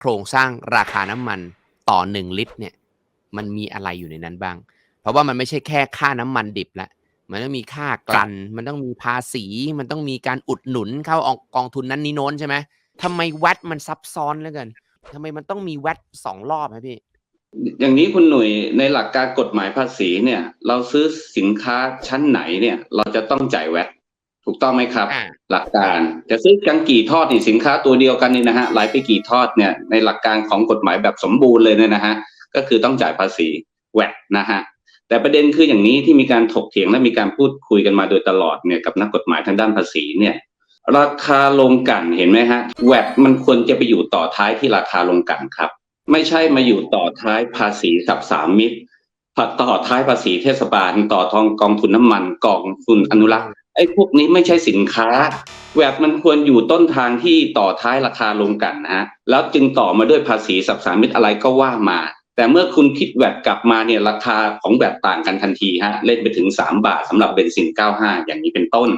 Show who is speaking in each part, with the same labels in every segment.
Speaker 1: โครงสร้างราคาน้ำมันต่อหนึ่งลิตรเนี่ยมันมีอะไรอยู่ในนั้นบ้าง เพราะว่ามันไม่ใช่แค่ค่าน้ำมันดิบละมันต้องมีค่ากลั่นมันต้องมีภาษี มันต้องมีการอุดหนุนเข้าออกกองทุนนั้นนี้โน้นใช่ไหมทำไมแวดมันซับซ้อนเหลือเกินทำไมมันต้องมีแวดสองรอบครับพี่
Speaker 2: อย่างนี้คุณหนุ่ยในหลักการกฎหมายภาษีเนี่ย เราซื้อสินค้าชั้นไหนเนี่ย เราจะต้องจ่ายแวต ถูกต้องไหมครับ
Speaker 1: อ่า
Speaker 2: หลักการจะซื้อกันกี่ทอดนี่สินค้าตัวเดียวกันนี่นะฮะหลายไปกี่ทอดเนี่ยในหลักการของกฎหมายแบบสมบูรณ์เลยเนี่ยนะฮะก็คือต้องจ่ายภาษีแวตนะฮะแต่ประเด็นคืออย่างนี้ที่มีการถกเถียงและมีการพูดคุยกันมาโดยตลอดเนี่ยกับนักกฎหมายทางด้านภาษีเนี่ยราคาลงกลันเห็นไหมฮะแวตมันควรจะไปอยู่ต่อท้ายที่ราคาลงกลันครับ ไม่ใช่มาอยู่ต่อท้ายภาษีสับสามมิตรต่อท้ายภาษีเทศบาล ต่อทองกองทุนน้ำมันกองทุนอนุรักษ์ไอ้พวกนี้ไม่ใช่สินค้าแวดมันควรอยู่ต้นทางที่ต่อท้ายราคาลงกันนะฮะแล้วจึงต่อมาด้วยภาษีสับสามิตรอะไรก็ว่ามา แต่เมื่อคุณคิดแวดกลับมาเนี่ยราคาของแวดต่างกันทันทีฮะเล่นไปถึง 3 บาทสำหรับเบนซิน 95 อย่างนี้เป็นต้น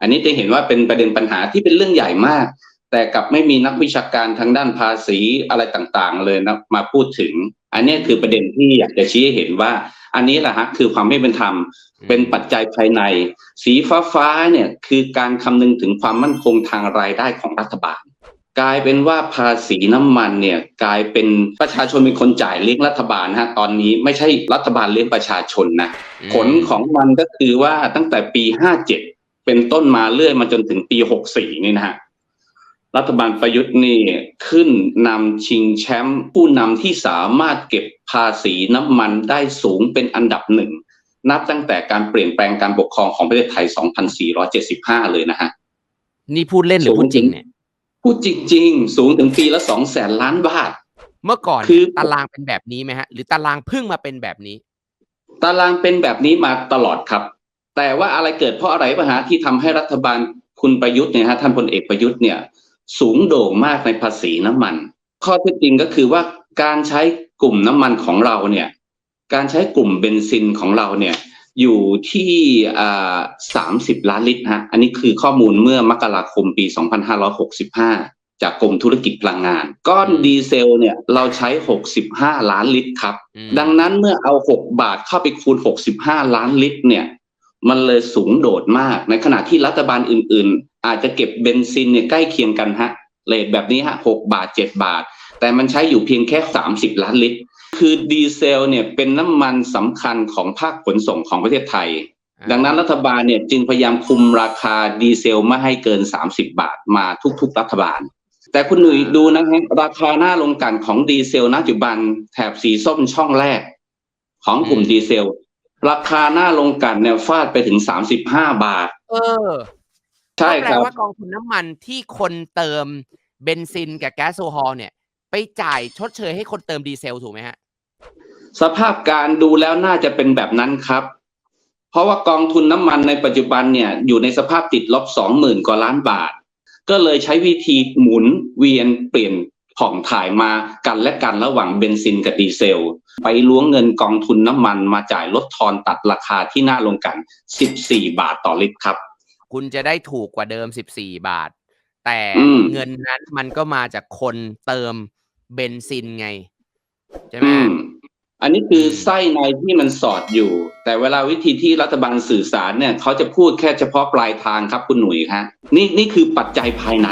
Speaker 2: อันนี้จะเห็นว่าเป็นประเด็นปัญหาที่เป็นเรื่องใหญ่มาก แต่กลับไม่มีนักวิชาการทางด้านภาษีอะไรต่างๆ เลยนะมาพูดถึง อันนี้คือประเด็นที่อยากจะชี้ให้เห็นว่า อันนี้แหละฮะคือความไม่เป็นธรรมเป็นปัจจัยภายใน สีฟ้าฟ้าๆเนี่ยคือการคำนึงถึงความมั่นคงทางรายได้ของรัฐบาล กลายเป็นว่าภาษีน้ำมันเนี่ยกลายเป็นประชาชนเป็นคนจ่ายเลี้ยงรัฐบาลฮะตอนนี้ไม่ใช่รัฐบาลเลี้ยงประชาชนนะ
Speaker 1: อืม
Speaker 2: ผลของมันก็คือว่าตั้งแต่ปี 57 เป็นต้นมาเรื่อยมาจนถึงปี 64 นี่นะฮะ รัฐบาลประยุทธ์นี่ขึ้นนำชิงแชมป์ผู้นำที่สามารถเก็บภาษีน้ำมันได้สูงเป็นอันดับหนึ่ง นับตั้งแต่การเปลี่ยนแปลงการปกครองของประเทศไทย 2475 เลยนะฮะ
Speaker 1: นี่พูดเล่นหรือพูดจริงเนี่ย
Speaker 2: พูดจริง ๆ สูงถึงปีละ2แสนล้านบาท
Speaker 1: เมื่อก่อน
Speaker 2: คือ
Speaker 1: ตารางเป็นแบบนี้ไหมฮะ หรือตารางเพิ่งมาเป็นแบบนี้
Speaker 2: ตารางเป็นแบบนี้มาตลอดครับ แต่ว่าอะไรเกิดเพราะอะไรปัญหาที่ทำให้รัฐบาลคุณประยุทธ์เนี่ยฮะท่านพลเอกประยุทธ์เนี่ย สูงโด่งมากในภาษีน้ำมัน ข้อเท็จจริงก็คือว่าการใช้กลุ่มน้ำมันของเราเนี่ยการใช้กลุ่มเบนซินของเราเนี่ยอยู่ที่อ่า30ล้านลิตรฮะอันนี้คือข้อมูลเมื่อมกราคมปี 2565 จากกรมธุรกิจพลังงาน ก้อน
Speaker 1: อืม
Speaker 2: ดีเซลเนี่ยเราใช้ 65 ล้านลิตรครับ
Speaker 1: อืม
Speaker 2: ดังนั้นเมื่อเอา 6 บาทเข้าไปคูณ 65 ล้านลิตรเนี่ย มันเลยสูงโดดมาก ในขณะที่รัฐบาลอื่น ๆ อาจจะเก็บเบนซินเนี่ยใกล้เคียงกันฮะเลทแบบนี้ฮะ6บาท7บาท แต่มันใช้อยู่เพียงแค่30ล้านลิตร คือดีเซลเนี่ยเป็นน้ำมันสำคัญของภาคขนส่งของประเทศไทย ดังนั้นรัฐบาลเนี่ยจึงพยายามคุมราคาดีเซลไม่ให้เกิน 30 บาทมาทุก ๆ รัฐบาล แต่คุณหนุ่ยดูนะฮะราคาหน้าลงกลันของดีเซลณปัจจุบันแถบสีส้มช่องแรก ของกลุ่ม
Speaker 1: อืม
Speaker 2: ดีเซล ราคาหน้าลงกลันเนี่ยฟาดไปถึง35บาท
Speaker 1: เออ
Speaker 2: ใช่
Speaker 1: ก็แป
Speaker 2: ค
Speaker 1: ล
Speaker 2: รับ
Speaker 1: ว่ากองทุนน้ำมันที่คนเติมเบนซินกับแก๊สโซฮอลเนี่ย ไปจ่ายชดเชยให้คนเติมดีเซลถูกไหมฮะ
Speaker 2: สภาพการดูแล้วน่าจะเป็นแบบนั้นครับ เพราะว่ากองทุนน้ำมันในปัจจุบันเนี่ย อยู่ในสภาพติดลบสองหมื่นกว่าล้านบาท ก็เลยใช้วิธีหมุนเวียนเปลี่ยน ผ่องถ่ายมากันและกันระหว่างเบนซินกับดีเซล ไปล้วงเงินกองทุนน้ำมันมาจ่ายลดทอนตัดราคาที่น่าลงกัน 14 บาทต่อลิตรครับ
Speaker 1: คุณจะได้ถูกกว่าเดิม 14 บาท แต่
Speaker 2: อืม
Speaker 1: เงินนั้นมันก็มาจากคนเติมเบนซินไง ใช่ไหม
Speaker 2: อืมอันนี้คืออ
Speaker 1: ม
Speaker 2: ไส้ในที่มันสอดอยู่ แต่เวลาวิธีที่รัฐบาลสื่อสารเนี่ยเขาจะพูดแค่เฉพาะปลายทางครับคุณหนุ่ยฮะนี่นี่คือปัจจัยภายใน